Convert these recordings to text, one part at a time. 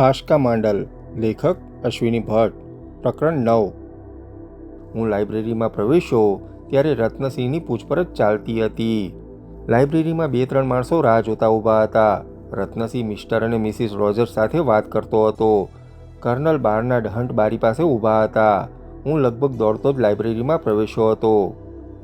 આશકા માંડલ, લેખક અશ્વિની ભટ્ટ, પ્રકરણ નવ. હું લાઇબ્રેરીમાં પ્રવેશ્યો ત્યારે રત્નસિંહની પૂછપરછ ચાલતી હતી. લાઇબ્રેરીમાં બે ત્રણ માણસો રાહ જોતા ઊભા હતા. રત્નસિંહ મિસ્ટર અને મિસિસ રોજર સાથે વાત કરતો હતો. કર્નલ બારના ડહંટ બારી પાસે ઊભા હતા. હું લગભગ દોડતો જ લાઇબ્રેરીમાં પ્રવેશ્યો હતો.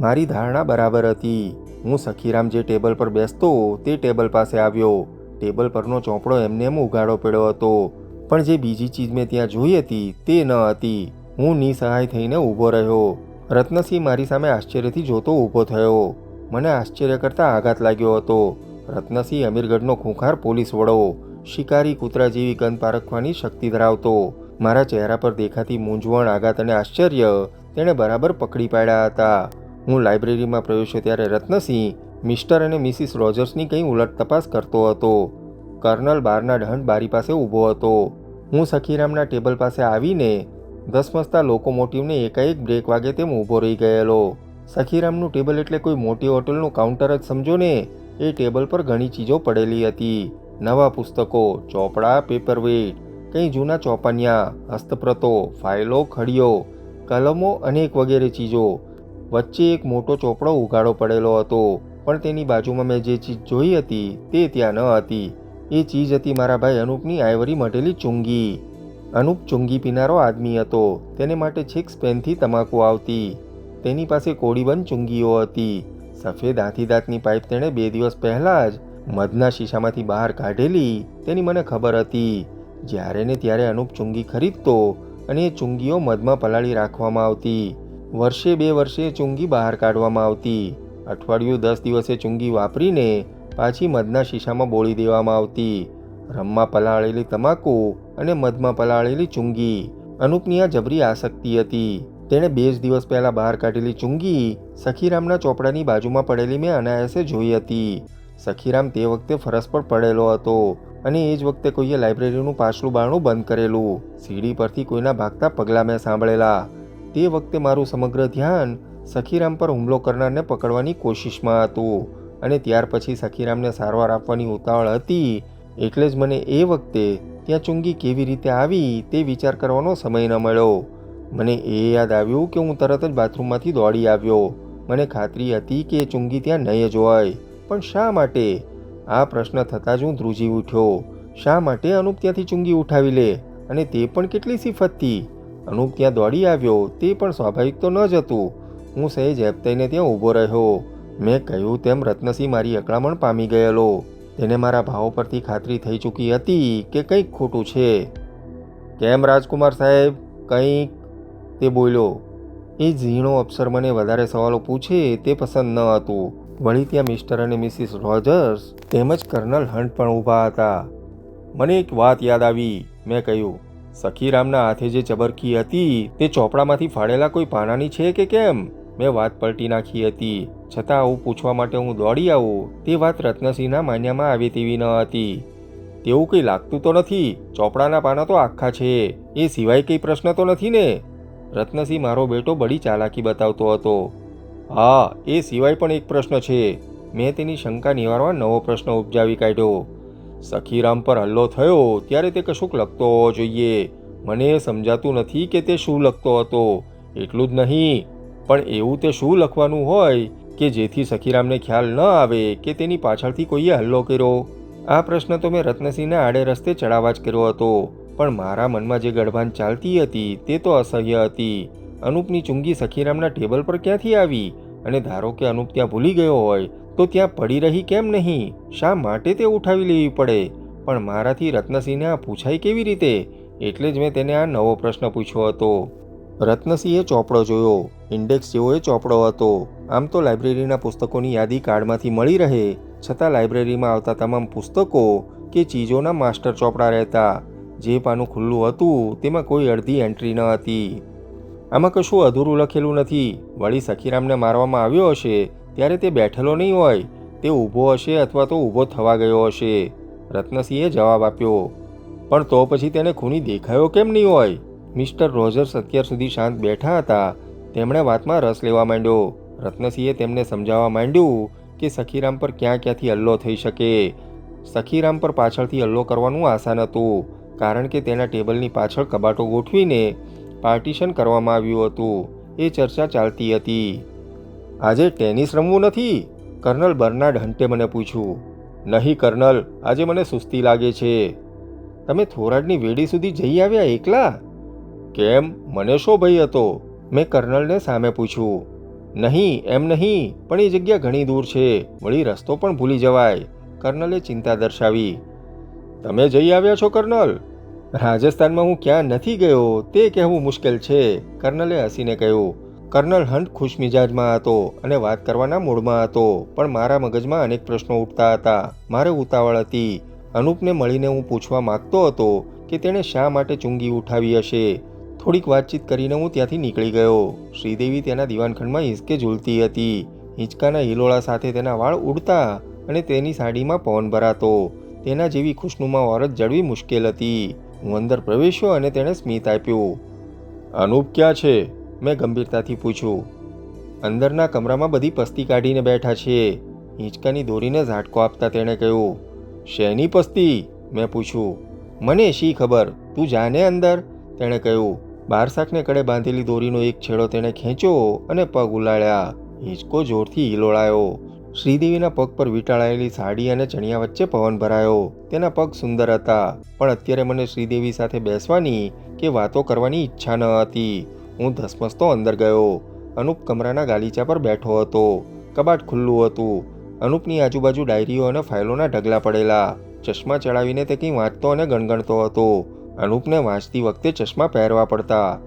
મારી ધારણા બરાબર હતી. હું સખીરામ જે ટેબલ પર બેસતો તે ટેબલ પાસે આવ્યો. ટેબલ પરનો ચોપડો એમને એમ ઉગાડો પડ્યો હતો. પણ જે બીજી ચીજ મેં ત્યાં જોઈ હતી તે ન હતી. હું નિસહાય થઈને ઊભો રહ્યો. રત્નસિંહ મારી સામે આશ્ચર્યથી જોતો ઊભો થયો. મને આશ્ચર્ય કરતાં આઘાત લાગ્યો હતો. રત્નસિંહ અમીરગઢનો ખૂંખાર પોલીસ વડો, શિકારી કૂતરા જેવી ગંધ પારખવાની શક્તિ ધરાવતો. મારા ચહેરા પર દેખાતી મૂંઝવણ, આઘાત અને આશ્ચર્ય તેણે બરાબર પકડી પાડ્યા હતા. હું લાઇબ્રેરીમાં પ્રવેશ્યો ત્યારે રત્નસિંહ મિસ્ટર અને મિસિસ રોજર્સની કંઈ ઉલટ તપાસ કરતો હતો. કર્નલ બારના ઢંઢ બારી પાસે ઊભો હતો. હું સખીરામના ટેબલ પાસે આવીને ધસમસતા લોકોમોટિવને એકાએક બ્રેક વાગે તેમ ઊભો રહી ગયેલો. સખીરામનું ટેબલ એટલે કોઈ મોટી હોટલનું કાઉન્ટર જ સમજો ને, એ ટેબલ પર ઘણી ચીજો પડેલી હતી. નવા પુસ્તકો, ચોપડા, પેપરવેટ, કંઈ જૂના ચોપાનિયા, હસ્તપ્રતો, ફાઇલો, ખડીઓ, કલમો અનેક વગેરે ચીજો. વચ્ચે એક મોટો ચોપડો ઉઘાડો પડેલો હતો. પણ તેની બાજુમાં મેં જે ચીજ જોઈ હતી તે ત્યાં ન હતી. એ ચીજ હતી મારા ભાઈ અનુપની આઈવરી મઢેલી ચુંગી. અનુપ ચુંગી પીનારો આદમી હતો. તેને માટે છેક સ્પેનથી તમાકુ આવતી. તેની પાસે કોડીબંધ ચુંગીઓ હતી. સફેદ હાથી દાંતની પાઇપ તેણે બે દિવસ પહેલાં જ મધના શીશામાંથી બહાર કાઢેલી. તેની મને ખબર હતી. જ્યારે ને ત્યારે અનુપ ચુંગી ખરીદતો અને એ ચુંગીઓ મધમાં પલાળી રાખવામાં આવતી. વર્ષે બે વર્ષે ચુંગી બહાર કાઢવામાં આવતી. અઠવાડિયું દસ દિવસે ચુંગી વાપરીને પાછી મધના શીશામાં બોળી દેવામાં આવતી. રમમાં પલાળેલી તમાકુ અને મધમાં પલાળેલી ચુંગી. અનુપની આ જબરી આસક્તિ હતી. તેણે બે જ દિવસ પહેલાં બહાર કાઢેલી ચુંગી સખીરામના ચોપડાની બાજુમાં પડેલી મેં અનાયાસે જોઈ હતી. સખીરામ તે વખતે ફરસ પર પડેલો હતો અને એ જ વખતે કોઈએ લાઇબ્રેરીનું પાછલું બારણું બંધ કરેલું. સીડી પરથી કોઈના ભાગતા પગલાં મેં સાંભળેલા. તે વખતે મારું સમગ્ર ધ્યાન સખીરામ પર હુમલો કરનારને પકડવાની કોશિશમાં હતું અને ત્યાર પછી સખીરામને સારવાર આપવાની ઉતાવળ હતી. એટલે જ મને એ વખતે ત્યાં ચુંગી કેવી રીતે આવી તે વિચાર કરવાનો સમય ન મળ્યો. મને એ યાદ આવ્યું કે હું તરત જ બાથરૂમમાંથી દોડી આવ્યો. મને ખાતરી હતી કે એ ચુંગી ત્યાં નહીં જ હોય. પણ શા માટે? આ પ્રશ્ન થતાં જ હું ધ્રુજી ઉઠ્યો. શા માટે અનુપ ત્યાંથી ચુંગી ઉઠાવી લે? અને તે પણ કેટલી સિફતથી? અનુપ ત્યાં દોડી આવ્યો તે પણ સ્વાભાવિક તો ન જ હતું. હું સહેજ હેપતાઈને ત્યાં ઊભો રહ્યો. મેં કહ્યું, તેમ રત્નસિંહ મારી અકળામણ પામી ગયેલો. તેને મારા ભાવ પરથી ખાતરી થઈ ચૂકી હતી કે કંઈક ખોટું છે. કેમ રાજકુમાર સાહેબ? કંઈક, તે બોલ્યો. એ ઝીણો અફસર મને વધારે સવાલો પૂછે તે પસંદ ન હતું. વળી ત્યાં મિસ્ટર અને મિસિસ રોજર્સ તેમજ કર્નલ હન્ટ પણ ઊભા હતા. મને એક વાત યાદ આવી. મેં કહ્યું, સખીરામના હાથે જે ચબરકી હતી તે ચોપડામાંથી ફાડેલા કોઈ પાનાની છે કે કેમ? મેં વાત પલટી નાખી હતી. છતાં આવું પૂછવા માટે હું દોડી આવું. તે વાત રત્નસિંહના માન્યામાં આવી તેવી ન હતી. તેવું કંઈ લાગતું તો નથી. ચોપડાના પાના તો આખા છે. એ સિવાય કંઈ પ્રશ્ન તો નથી ને? રત્નસિંહ મારો બેટો બડી ચાલાકી બતાવતો હતો. હા, એ સિવાય પણ એક પ્રશ્ન છે. મેં તેની શંકા નિવારવા નવો પ્રશ્ન ઉપજાવી કાઢ્યો. સખીરામ પર હલ્લો થયો ત્યારે તે કશુંક લખતો હોવો જોઈએ. મને સમજાતું નથી કે તે શું લખતો હતો. એટલું જ નહીં. પણ એવું તે શું લખવાનું હોય કે જેથી સખીરામને ખ્યાલ ન આવે કે તેની પાછળથી કોઈએ હલ્લો કર્યો? આ પ્રશ્ન તો મેં રત્નસિંહને આડે રસ્તે ચડાવવા જ કર્યો હતો. પણ મારા મનમાં જે ગડભાન ચાલતી હતી તે તો અસહ્ય હતી. અનુપની ચુંગી સખીરામના ટેબલ પર ક્યાંથી આવી? અને ધારો કે અનુપ ત્યાં ભૂલી ગયો હોય, તો ત્યાં પડી રહી કેમ નહીં? શા માટે તે ઉઠાવી લેવી પડે? પણ મારાથી રત્નસિંહને આ પૂછાય કેવી રીતે? એટલે જ મેં તેને આ નવો પ્રશ્ન પૂછ્યો હતો. રત્નસિંહે ચોપડો જોયો. ઇન્ડેક્સ જેવો એ ચોપડો હતો. આમ તો લાઇબ્રેરીના પુસ્તકોની યાદી કાર્ડમાંથી મળી રહે, છતાં લાઇબ્રેરીમાં આવતા તમામ પુસ્તકો કે ચીજોના માસ્ટર ચોપડા રહેતા. જે પાનું ખુલ્લું હતું, તેમાં કોઈ અડધી એન્ટ્રી ન હતી. આમાં કશું અધૂરું લખેલું નથી. વળી સખીરામને મારવામાં આવ્યો હશે, ત્યારે તે બેઠેલો નહીં હોય. તે ઊભો હશે અથવા તો ઊભો થવા ગયો હશે. રત્નસિંહે જવાબ આપ્યો. પણ તો પછી તેને ખૂની દેખાયો કેમ નહીં હોય? મિસ્ટર રોજર્સ અત્યાર સુધી શાંત બેઠા હતા. તેમણે વાતમાં રસ લેવા માંડ્યો. રત્નસિંહે તેમને સમજાવવા માંડ્યું કે સખીરામ પર ક્યાં ક્યાંથી હલ્લો થઈ શકે. સખીરામ પર પાછળથી હલ્લો કરવાનું આસાન હતું કારણ કે તેના ટેબલની પાછળ કબાટો ગોઠવીને પાર્ટીશન કરવામાં આવ્યું હતું. એ ચર્ચા ચાલતી હતી. આજે ટેનિસ રમવું નથી? કર્નલ બર્નાર્ડ હન્ટે મને પૂછ્યું. નહીં કર્નલ, આજે મને સુસ્તી લાગે છે. તમે થોરાડની વેડી સુધી જઈ આવ્યા એકલા? કેમ? મને શો ભય હતો? મેં કર્નલને સામે પૂછ્યું. નહીં, એમ નહીં, પણ એ જગ્યા ઘણી દૂર છે. વળી રસ્તો પણ ભૂલી જવાય. કર્નલે ચિંતા દર્શાવી. તમે જઈ આવ્યા છો, કર્નલ? રાજસ્થાનમાં હું ક્યાં નથી ગયો, તે કહેવું મુશ્કેલ છે. કર્નલે હસીને કહ્યું. કર્નલ હન્ટ ખુશમિજાજમાં હતો અને વાત કરવાના મૂડમાં હતો, પણ મારા મગજમાં અનેક પ્રશ્નો ઉઠતા હતા. મારે ઉતાવળ હતી. અનુપને મળીને હું પૂછવા માંગતો હતો કે તેણે શા માટે ચુંગી ઉઠાવી હશે. થોડીક વાતચીત કરીને હું ત્યાંથી નીકળી ગયો. શ્રીદેવી તેના દિવાનખંડમાં હિંચકે ઝૂલતી હતી. હિંચકાના હિલોળા સાથે તેના વાળ ઉડતા અને તેની સાડીમાં પવન ભરાતો. તેના જેવી ખુશનુમા ઓરત જળવી મુશ્કેલ હતી. હું અંદર પ્રવેશ્યો અને તેણે સ્મિત આપ્યું. અનુપ ક્યાં છે? મેં ગંભીરતાથી પૂછ્યું. અંદરના કમરામાં બધી પસ્તી કાઢીને બેઠા છે હિંચકાની દોરીને ઝાટકો આપતા તેણે કહ્યું. શેની પસ્તી? મેં પૂછ્યું. મને શી ખબર? તું જાને અંદર? તેણે કહ્યું. બારસાકને કડે બાંધેલી દોરીનો એક છેડો તેણે ખેંચ્યો અને પગ ઉલાળ્યા. હિંચકો જોરથી હિલોળાયો. શ્રીદેવીના પગ પર વીંટાળાયેલી સાડી અને ચણિયા વચ્ચે પવન ભરાયો. તેના પગ સુંદર હતા. પણ અત્યારે મને શ્રીદેવી સાથે બેસવાની કે વાતો કરવાની ઈચ્છા ન હતી. હું ધસમસતો અંદર ગયો. અનુપ કમરાના ગાલીચા પર બેઠો હતો. કબાટ ખુલ્લું હતું. અનુપની આજુબાજુ ડાયરીઓ અને ફાઇલોના ઢગલા પડેલા. ચશ્મા ચડાવીને તે કંઈ વાંચતો અને ગણગણતો હતો. અનુપને વાંચતી વખતે ચશ્મા પહેરવા પડતા.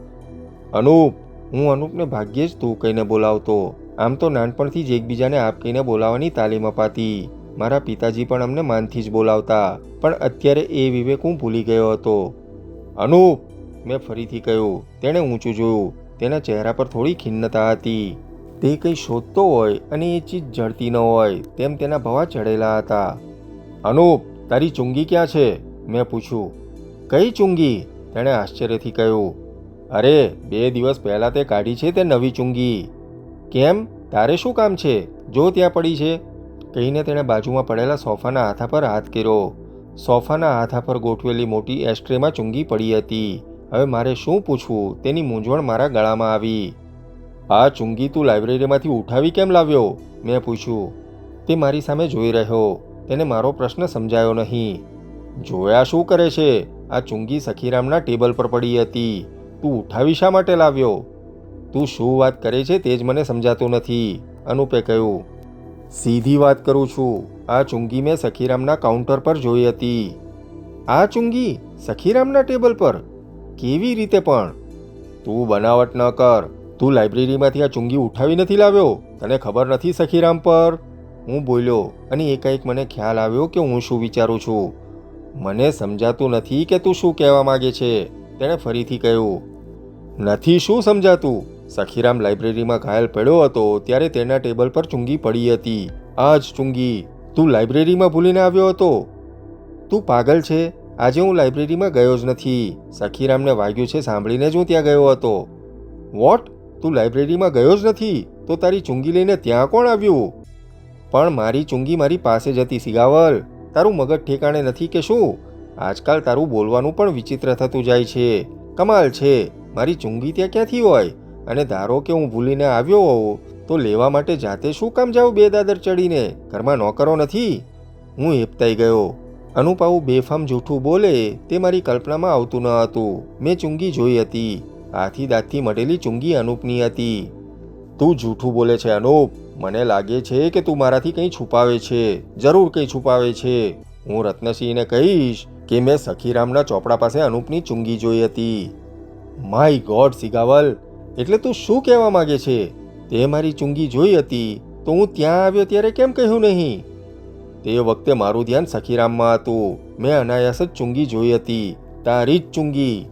અનુપ, હું અનુપને ભાગ્યે જ તું કહીને બોલાવતો. આમ તો નાનપણથી જ એકબીજાને આપ કહીને બોલાવવાની તાલીમ અપાતી. મારા પિતાજી પણ અમને માનથી જ બોલાવતા, પણ અત્યારે એ વિવેક હું ભૂલી ગયો હતો. અનુપ, મેં ફરીથી કહ્યું, તેણે ઊંચું જોયું. તેના ચહેરા પર થોડી ખિન્નતા હતી. તે કંઈ શોધતો હોય અને એ ચીજ જડતી ન હોય, તેમ તેના ભવા ચડેલા હતા. અનુપ, તારી ચુંગી ક્યાં છે? મેં પૂછ્યું. કઈ ચુંગી? તેણે આશ્ચર્યથી કહ્યું, અરે, બે દિવસ પહેલાં તે કાઢી છે તે નવી ચુંગી. કેમ? તારે શું કામ છે? જો ત્યાં પડી છે. કહીને તેણે બાજુમાં પડેલા સોફાના હાથા પર હાથ કર્યો. સોફાના હાથા પર ગોઠવેલી મોટી એસ્ટ્રેમાં ચુંગી પડી હતી. હવે મારે શું પૂછવું? તેની મૂંઝવણ મારા ગળામાં આવી. આ ચુંગી તું લાઇબ્રેરીમાંથી ઉઠાવી કેમ લાવ્યો? મેં પૂછ્યું. તે મારી સામે જોઈ રહ્યો. તેને મારો પ્રશ્ન સમજાયો નહીં. જોયા શું કરે છે? આ ચુંગી સખીરામના ટેબલ પર પડી હતી. તું ઉઠાવી શા માટે લાવ્યો? તું શું વાત કરે છે તે જ મને સમજાતું નથી. અનુપે કહ્યું, સીધી વાત કરું છું. આ ચુંગી મેં સખીરામના કાઉન્ટર પર જોઈ હતી. આ ચુંગી સખીરામના ટેબલ પર? કેવી રીતે પણ? તું બનાવટ ન કર. તું લાઇબ્રેરીમાંથી આ ચુંગી ઉઠાવી નથી લાવ્યો? તને ખબર નથી સખીરામ પર? હું બોલ્યો, અને એકાએક મને ખ્યાલ આવ્યો કે હું શું વિચારું છું. મને સમજાતું નથી કે તું શું કહેવા માંગે છે. તેણે ફરીથી કહ્યું, નથી શું સમજાતું? સખીરામ લાઇબ્રેરીમાં ઘાયલ પડ્યો હતો ત્યારે તેના ટેબલ પર ચુંગી પડી હતી. આ જ ચુંગી, તું લાઇબ્રેરીમાં ભૂલીને આવ્યો હતો? તું પાગલ છે? આજે હું લાઇબ્રેરીમાં ગયો જ નથી. સખીરામને વાગ્યું છે સાંભળીને જ હું ત્યાં ગયો હતો. વોટ? તું લાઇબ્રેરીમાં ગયો જ નથી? તો તારી ચુંગી લઈને ત્યાં કોણ આવ્યું? પણ મારી ચુંગી મારી પાસે જ હતી, સિગાવલ. તારું મગજ ઠેકાણે નથી કે શું? આજકાલ તારું બોલવાનું પણ વિચિત્ર થતું જાય છે. કમાલ છે. મારી ચુંગી ત્યાં ક્યાંથી હોય? અને ધારો કે હું ભૂલીને આવ્યો હોઉં, તો લેવા માટે જાતે શું કામ જાઉં બે દાદર ચડીને? ઘરમાં નોકરો નથી? હું હેપતાઈ ગયો. અનુપ આવું બેફામ જૂઠું બોલે, તે મારી કલ્પનામાં આવતું ન હતું. મેં ચુંગી જોઈ હતી. હાથી દાંતથી મટેલી ચુંગી અનુપની હતી. તું જૂઠું બોલે છે અનુપ. મને લાગે છે કે તું મારાથી કંઈ છુપાવે છે. જરૂર કંઈ છુપાવે છે. હું રત્નસિંહને કહીશ કે મેં સખીરામના ચોપડા પાસે અનુપની ચુંગી જોઈ હતી. માય ગોડ સિગાવલ, એટલે તું શું કહેવા માગે છે? તે મારી ચુંગી જોઈ હતી, તો હું ત્યાં આવ્યો ત્યારે કેમ કહ્યું નહીં? તે વખતે મારું ધ્યાન સખીરામમાં હતું. મેં અનાયાસ જ ચુંગી જોઈ હતી. તારી જ ચુંગી.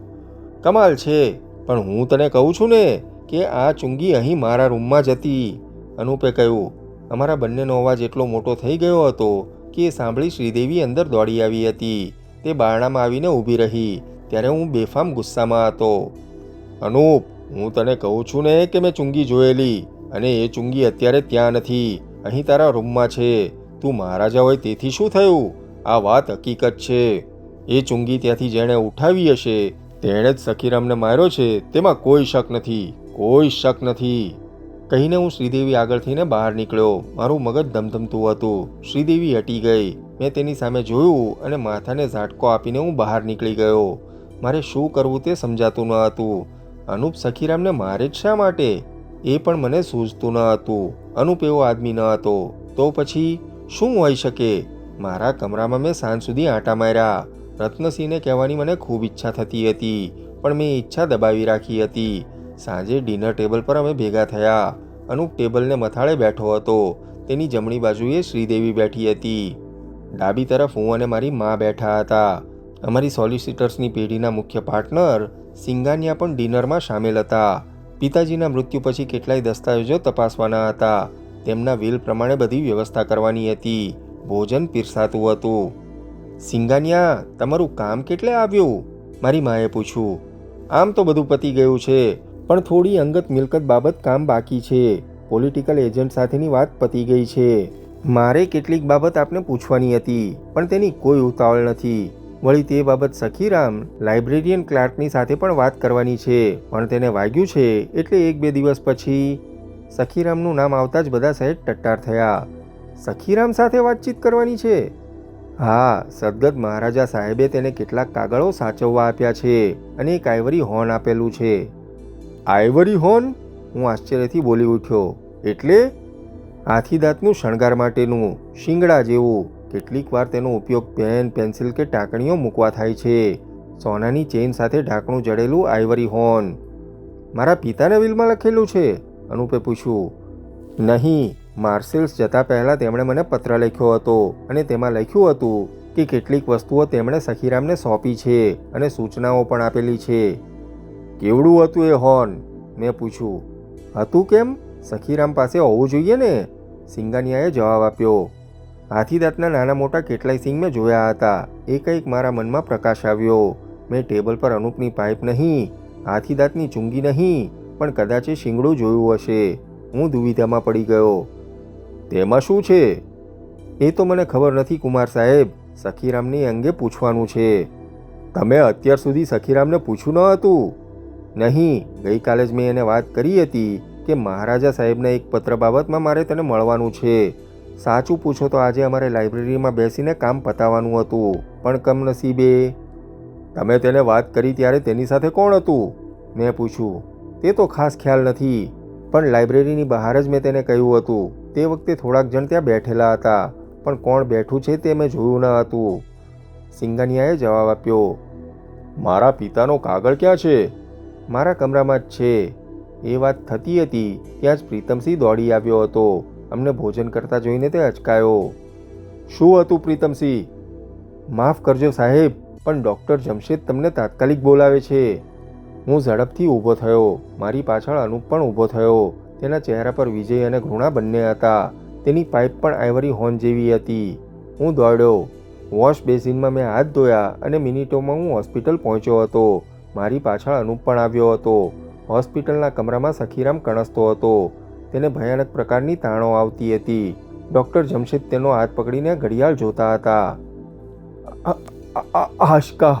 કમાલ છે, પણ હું તને કહું છું ને કે આ ચુંગી અહીં મારા રૂમમાં જ હતી. અનુપે કહ્યું, અમારા બંનેનો અવાજ એટલો મોટો થઈ ગયો હતો કે એ સાંભળી શ્રીદેવી અંદર દોડી આવી હતી. તે બારણામાં આવીને ઊભી રહી. ત્યારે હું બેફામ ગુસ્સામાં હતો. અનુપ, હું તને કહું છું ને કે મેં ચુંગી જોયેલી અને એ ચુંગી અત્યારે ત્યાં નથી. અહીં તારા રૂમમાં છે. તું મહારાજા હોય તેથી શું થયું? આ વાત હકીકત છે. એ ચુંગી ત્યાંથી જેણે ઉઠાવી હશે, તેણે જ સખીરામને માર્યો છે. તેમાં કોઈ શક નથી, કોઈ શક નથી. કહીને હું શ્રીદેવી આગળ થઈને બહાર નીકળ્યો. મારું મગજ ધમધમતું હતું. શ્રીદેવી હટી ગઈ. મેં તેની સામે જોયું અને માથાને ઝાટકો આપીને હું બહાર નીકળી ગયો. મારે શું કરવું તે સમજાતું ન હતું. અનુપ સખીરામને મારે જ શા માટે? એ પણ મને સૂઝતું ન હતું. અનુપ એવો આદમી ન હતો. તો પછી શું હોઈ શકે? મારા કમરામાં મેં સાંજ સુધી આંટા માર્યા. રત્નસિંહને કહેવાની મને ખૂબ ઈચ્છા થતી હતી, પણ મેં ઈચ્છા દબાવી રાખી હતી. સાંજે ડિનર ટેબલ પર અમે ભેગા થયા. અનુપ ટેબલને મથાળે બેઠો હતો. તેની જમણી બાજુએ શ્રીદેવી બેઠી હતી. ડાબી તરફ હું અને મારી મા બેઠા હતા. અમારી સોલિસિટર્સની પેઢીના મુખ્ય પાર્ટનર સિંગાનિયા પણ ડિનરમાં સામેલ હતા. પિતાજીના મૃત્યુ પછી કેટલાય દસ્તાવેજો તપાસવાના હતા. તેમના વિલ પ્રમાણે બધી વ્યવસ્થા કરવાની હતી. ભોજન પીરસાતું હતું. સિંગાનિયા, તમારું કામ કેટલે આવ્યું? મારી માએ પૂછ્યું. આમ તો બધું પતી ગયું છે. પણ થોડી અંગત મિલકત બાબત કામ બાકી છે. પોલિટિકલ એજન્ટ સાથેની વાત પતી ગઈ છે. મારે કેટલીક બાબત આપને પૂછવાની હતી, પણ તેની કોઈ ઉતાવળ નથી. વળી તે બાબત સખીરામ લાઇબ્રેરિયન ક્લાર્કની સાથે પણ વાત કરવાની છે, પણ તેને વાગ્યું છે, એટલે એક બે દિવસ પછી સખીરામનું નામ આવતા જ બધા સહેજ ટટ્ટાર થયા. સખીરામ સાથે વાતચીત કરવાની છે? હા, સદગત મહારાજા સાહેબે તેને કેટલાક કાગળો સાચવવા આપ્યા છે અને એક આઈવરી હોર્ન આપેલું છે. Ivory horn? હું આશ્ચર્યથી બોલી ઉઠ્યો. એટલે? હાથી દાંતનું શણગાર માટેનું શિંગડા જેવું. કેટલીક વાર તેનો ઉપયોગ પેન, પેન્સિલ કે ટાંકણીઓ મૂકવા થાય છે. સોનાની ચેઇન સાથે ઢાંકણું જડેલું આઈવરી હોર્ન. મારા પિતાને વિલમાં લખેલું છે? અનુપે પૂછ્યું. નહીં, માર્સેલ્સ જતા પહેલાં તેમણે મને પત્ર લખ્યો હતો અને તેમાં લખ્યું હતું કે કેટલીક વસ્તુઓ તેમણે સખીરામને સોંપી છે અને સૂચનાઓ પણ આપેલી છે. કેવડું હતું એ હોર્ન? મેં પૂછ્યું. હતું કેમ? સખીરામ પાસે હોવું જોઈએ ને? સિંગાનિયાએ જવાબ આપ્યો. હાથીદાંતના નાના મોટા કેટલાય સિંગ મેં જોયા હતા. એ કંઈક મારા મનમાં પ્રકાશ આવ્યો. મેં ટેબલ પર અનુપની પાઇપ નહીં હાથીદાંતની ચૂંગી નહીં, પણ કદાચ એ શિંગડું જોયું હશે. હું દુવિધામાં પડી ગયો. તેમાં શું છે? એ તો મને ખબર નથી, કુમાર સાહેબ. સખીરામની અંગે પૂછવાનું છે. તમે અત્યાર સુધી સખીરામને પૂછ્યું ન હતું? નહીં, ગઈકાલે જ મેં એને વાત કરી હતી કે મહારાજા સાહેબના એક પત્ર બાબતમાં મારે તેને મળવાનું છે. સાચું પૂછો તો આજે અમારે લાઇબ્રેરીમાં બેસીને કામ પતાવવાનું હતું, પણ કમનસીબે તમે તેને વાત કરી ત્યારે તેની સાથે કોણ હતું? મેં પૂછ્યું. તે તો ખાસ ખ્યાલ નથી, પણ લાઇબ્રેરીની બહાર જ મેં તેને કહ્યું હતું. તે વખતે થોડાક જણ ત્યાં બેઠેલા હતા, પણ કોણ બેઠું છે તે મેં જોયું ન હતું. સિંગાનિયાએ જવાબ આપ્યો, મારા પિતાનો કાગળ ક્યાં છે? મારા કમરામાં જ છે. એ વાત થતી હતી ત્યાં જ પ્રીતમસિંહ દોડી આવ્યો હતો. અમને ભોજન કરતા જોઈને તે અચકાયો. શું હતું પ્રીતમસિંહ? માફ કરજો સાહેબ, પણ ડૉક્ટર જમશેદ તમને તાત્કાલિક બોલાવે છે. હું ઝડપથી ઊભો થયો. મારી પાછળ અનુપ પણ ઊભો થયો. તેના ચહેરા પર વિજય અને ઘૃણા બંને હતા. તેની પાઇપ પણ આઈવરી હોર્ન જેવી હતી. હું દોડ્યો. વોશ બેસિનમાં મેં હાથ ધોયા અને મિનિટોમાં હું હોસ્પિટલ પહોંચ્યો હતો. મારી પાછળ અનુપ પણ આવ્યો હતો. હોસ્પિટલના કમરામાં સખીરામ કણસતો હતો. તેને ભયાનક પ્રકારની તાણો આવતી હતી. ડૉક્ટર જમશેદ તેનો હાથ પકડીને ઘડિયાળ જોતા હતા. આશકા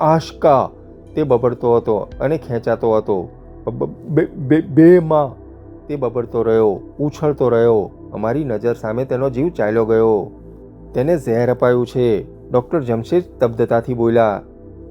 આશકા, તે બબડતો હતો અને ખેંચાતો હતો. બે માં, તે બબડતો રહ્યો, ઉછળતો રહ્યો. અમારી નજર સામે તેનો જીવ ચાલ્યો ગયો. તેને ઝેર અપાયું છે. ડૉક્ટર જમશેદ તબ્ધતાથી બોલ્યા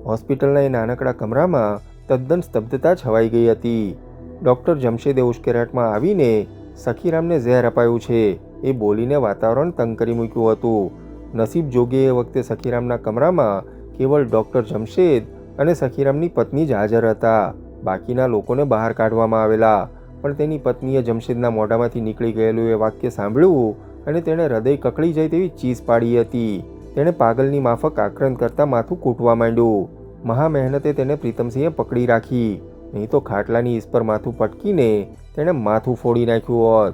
હોસ્પિટલના એ નાનકડા કમરામાં તદ્દન સ્તબ્ધતા છવાઈ ગઈ હતી. ડૉક્ટર જમશેદે ઉશ્કેરાટમાં આવીને સખીરામને ઝેર અપાયું છે. એ બોલીને વાતાવરણ તંગ કરી મૂક્યું હતું. નસીબ જોગે એ વખતે સખીરામના કમરામાં કેવળ ડૉક્ટર જમશેદ અને સખીરામની પત્ની જ હાજર હતા. બાકીના લોકોને બહાર કાઢવામાં આવેલા. પણ તેની પત્નીએ જમશેદના મોઢામાંથી નીકળી ગયેલું એ વાક્ય સાંભળ્યું અને તેણે હૃદય કકળી જાય તેવી ચીસ પાડી હતી. તેણે પાગલની માફક આક્રંદ કરતાં માથું કૂટવા માંડ્યું. મહા મહેનતે તેને પ્રીતમસિંહે પકડી રાખી. નહીં તો ખાટલાની ઈસ પર માથું પટકીને તેણે માથું ફોડી નાખ્યું હોત.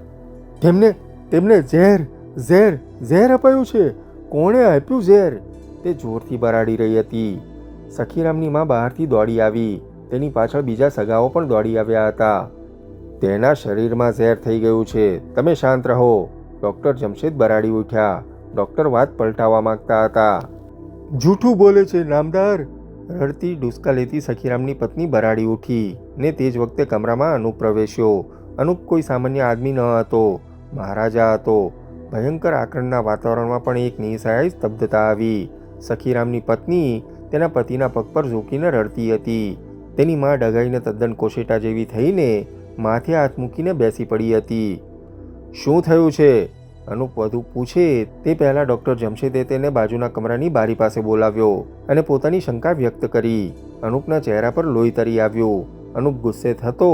તેમને તેમને ઝેર ઝેર ઝેર અપાયું છે. કોણે આપ્યું ઝેર? તે જોરથી બરાડી રહી હતી. સખીરામની માં બહારથી દોડી આવી. તેની પાછળ બીજા સગાઓ પણ દોડી આવ્યા હતા. તેના શરીરમાં ઝેર થઈ ગયું છે. તમે શાંત રહો. ડૉક્ટર જમશેદ બરાડી ઉઠ્યા. ડૉક્ટર વાત પલટાવવા માંગતા હતા. જૂઠું બોલે છે નામદાર. રડતી, ડુસકા લેતી સખીરામની પત્ની બરાડી ઉઠી ને તે જ વખતે કમરામાં અનુપ પ્રવેશ્યો. અનુપ કોઈ સામાન્ય આદમી ન હતો, મહારાજા હતો. ભયંકર આક્રમણના વાતાવરણમાં પણ એક નિસહાય સ્તબ્ધતા આવી. સખીરામની પત્ની તેના પતિના પગ પર ઝૂકીને રડતી હતી. તેની માં ડગાઈને તદ્દન કોશેટા જેવી થઈને માથે હાથ મૂકીને બેસી પડી હતી. શું થયું છે? અનુપ વધુ પૂછે, તે પહેલાં ડૉક્ટર જમશેદે તેને બાજુના કમરાની બારી પાસે બોલાવ્યો અને પોતાની શંકા વ્યક્ત કરી. અનુપના ચહેરા પર લોહી તરી આવ્યું. અનુપ ગુસ્સે થતો,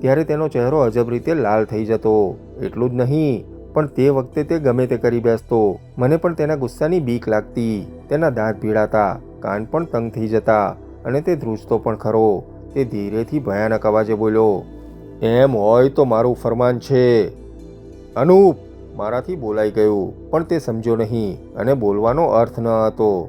ત્યારે તેનો ચહેરો અજબ રીતે લાલ થઈ જતો. એટલું જ નહીં, પણ તે વખતે તે ગમે તે કરી બેસતો. મને પણ તેના ગુસ્સાની બીક લાગતી. તેના દાંત ભીડાતા કાન પણ તંગ થઈ જતા અને તે ધ્રુજતો પણ ખરો. તે ધીરેથી ભયાનક અવાજે બોલ્યો, એમ હોય તો મારું ફરમાન છે. અનુપ મારાથી બોલાઈ ગયું, પણ તે સમજ્યો નહીં અને બોલવાનો અર્થ ન હતો.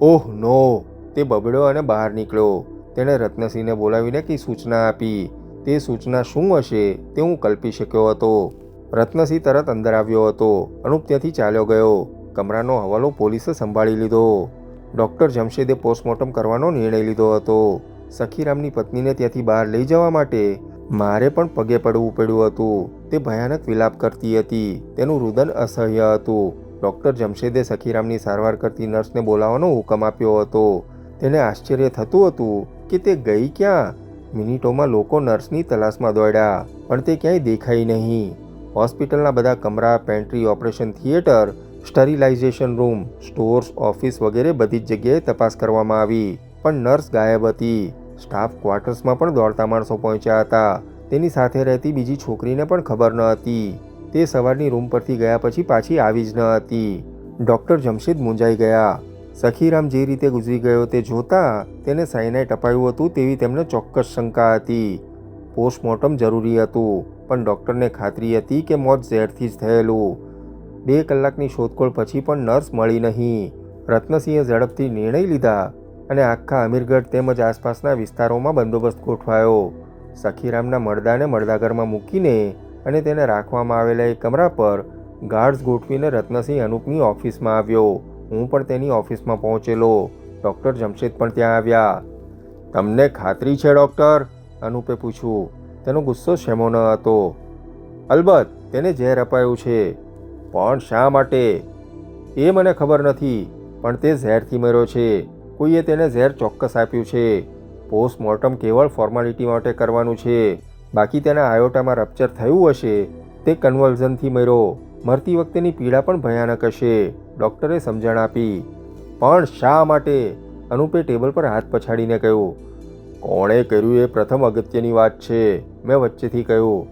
ઓહ, નો, તે બબડ્યો અને બહાર નીકળ્યો. તેણે રત્નસિંહને બોલાવીને કંઈ સૂચના આપી. તે સૂચના શું હશે તે હું કલ્પી શક્યો હતો. રત્નસિંહ તરત અંદર આવ્યો હતો અનુપ ત્યાંથી ચાલ્યો ગયો. કમરાનો હવાલો પોલીસે સંભાળી લીધો. ડૉક્ટર જમશેદે પોસ્ટમોર્ટમ કરવાનો નિર્ણય લીધો હતો. સખીરામની પત્નીને ત્યાંથી બહાર લઈ જવા માટે મારે પણ પગે પડવું પડ્યું હતું. તે ભયાનક વિલાપ કરતી હતી. તેનું રુદન અસહ્ય હતું. ડૉક્ટર જમશેદે સખીરામની સારવાર કરતી નર્સને બોલાવવાનો હુકમ આપ્યો હતો. તેને આશ્ચર્ય થતું હતું કે તે ગઈ ક્યાં? મિનિટોમાં લોકો નર્સની તલાશમાં દોડ્યા, પણ તે ક્યાંય દેખાઈ નહીં. હોસ્પિટલના બધા કમરા, pantry, operation theatre, sterilisation room, stores, office વગેરે બધી જ જગ્યાએ તપાસ કરવામાં આવી, પણ નર્સ ગાયબ હતી. સ્ટાફ ક્વાર્ટર્સમાં પણ દોડતા માણસો પહોંચ્યા હતા. તેની સાથે રહેતી બીજી છોકરીને પણ ખબર ન હતી. તે સવારની રૂમ પરથી ગયા પછી પાછી આવી જ ન હતી. ડૉક્ટર જમશેદ મૂંઝાઈ ગયા. સખીરામ જે રીતે ગુજરી ગયો તે જોતા તેને સાયનાઇટ અપાયું હતું તેવી તેમને ચોક્કસ શંકા હતી. પોસ્ટમોર્ટમ જરૂરી હતું, પણ ડૉક્ટરને ખાતરી હતી કે મોત ઝેરથી જ થયેલું. બે કલાકની શોધખોળ પછી પણ નર્સ મળી નહીં. રત્નસિંહે ઝડપથી નિર્ણય લીધા. અને આખા અમીરગઢ તેમજ આસપાસના વિસ્તારોમાં બંદોબસ્ત ગોઠવાયો. સખીરામના મરદાને મરદાઘરમાં મૂકીને અને તેને રાખવામાં આવેલા એક કમરા પર ગાર્ડ્સ ગોઠવીને રત્નસિંહ અનુપની ઓફિસમાં આવ્યો. હું પણ તેની ઓફિસમાં પહોંચેલો. ડૉક્ટર જમશેદ પણ ત્યાં આવ્યા. તમને ખાતરી છે, ડૉક્ટર? અનુપે પૂછ્યું. તેનો ગુસ્સો શેમો ન હતો. અલબત્ત, તેને ઝેર અપાયું છે. પણ શા માટે? એ મને ખબર નથી, પણ તે ઝેરથી મર્યો છે. કોઈએ તેને ઝેર ચોક્કસ આપ્યું છે. પોસ્ટમોર્ટમ કેવળ ફોર્માલિટી માટે કરવાનું છે. બાકી તેના આયોટામાં રપ્ચર થયું હશે, તે કન્વલ્ઝનથી મર્યો. મરતી વખતેની પીડા પણ ભયાનક હશે, ડૉક્ટરે સમજણ આપી. પણ શા માટે? અનુપે ટેબલ પર હાથ પછાડીને કહ્યું, કોણે કર્યું એ પ્રથમ અગત્યની વાત છે, મેં વચ્ચેથી કહ્યું.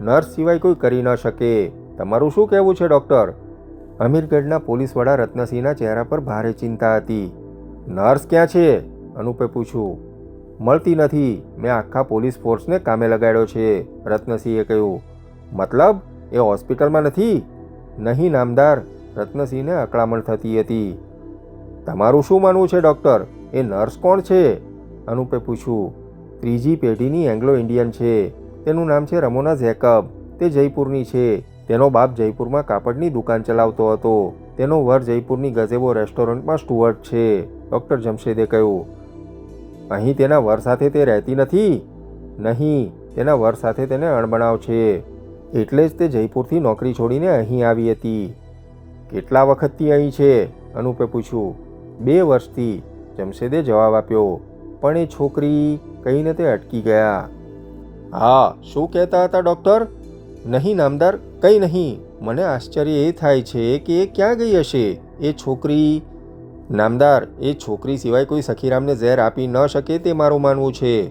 નર્સ સિવાય કોઈ કરી ન શકે. તમારું શું કહેવું છે, ડૉક્ટર? અમીરગઢના પોલીસ વડા રત્નસિંહના ચહેરા પર ભારે ચિંતા હતી. નર્સ ક્યાં છે? અનુપે પૂછ્યું મળતી નથી. મેં આખા પોલીસ ફોર્સને કામે લગાડ્યો છે, રત્નસિંહે કહ્યું. મતલબ, એ હોસ્પિટલમાં નથી? નહીં, નામદાર. રત્નસિંહને અકળામણ થતી હતી. તમારું શું માનવું છે, ડૉક્ટર? એ નર્સ કોણ છે? અનુપે પૂછ્યું ત્રીજી પેઢીની એંગ્લો ઇન્ડિયન છે. તેનું નામ છે રમોના ઝેકબ. તે જયપુરની છે. તેનો બાપ જયપુરમાં કાપડની દુકાન ચલાવતો હતો. તેનો વર જયપુરની ગઝેબો રેસ્ટોરન્ટમાં સ્ટુઅર્ટ છે, ડૉક્ટર જમશેદે કહ્યું. અહીં તેના વર સાથે તે રહેતી નથી. નહીં, તેના વર સાથે તેને અણબણાવ છે. એટલે જ તે જયપુરથી નોકરી છોડીને અહીં આવી હતી. કેટલા વખતથી અહીં છે? અનુપે પૂછ્યું. બે વર્ષથી, જમશેદે જવાબ આપ્યો. પણ એ છોકરી, કહીને તે અટકી ગયા. હા, શું કહેતા હતા, ડૉક્ટર? નહીં નામદાર, કંઈ નહીં. મને આશ્ચર્ય એ થાય છે કે એ ક્યાં ગઈ હશે? એ છોકરી? નામદાર, એ છોકરી સિવાય કોઈ સખીરામને ઝેર આપી ન શકે તે મારું માનવું છે.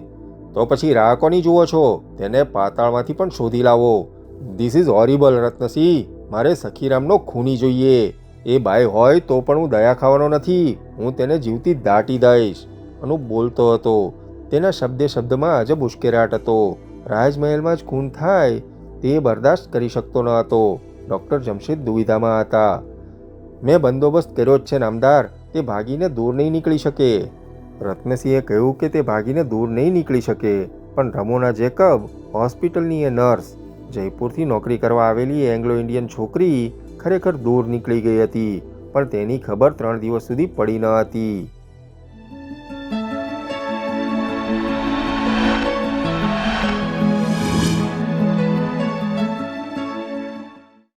તો પછી રાહ કોની જુઓ છો? તેને પાતાળમાંથી પણ શોધી લાવો. ધીસ ઇઝ હોરિબલ રત્નસિંહ મારે સખીરામનો ખૂની જોઈએ. એ બાય હોય તો પણ હું દયા ખાવાનો નથી. હું તેને જીવતી દાટી દઈશ. અનુપ બોલતો હતો. તેના શબ્દે શબ્દમાં અજબ ઉશ્કેરાટ હતો. રાજમહેલમાં જ ખૂન થાય. તે બરદાસ્ત કરી શકતો ન હતો. ડૉક્ટર જમશેદ દુવિધામાં હતા. મેં બંદોબસ્ત કર્યો જ છે, નામદાર. તે ભાગીને દૂર નહીં નીકળી શકે. રત્નસિંહે કહ્યું કે તે ભાગીને દૂર નહીં નીકળી શકે, પણ રમોના જેકબ, હોસ્પિટલની એ નર્સ, જયપુરથી નોકરી કરવા આવેલી એંગ્લો ઇન્ડિયન છોકરી ખરેખર દૂર નીકળી ગઈ હતી, પણ તેની ખબર ત્રણ દિવસ સુધી પડી ન હતી.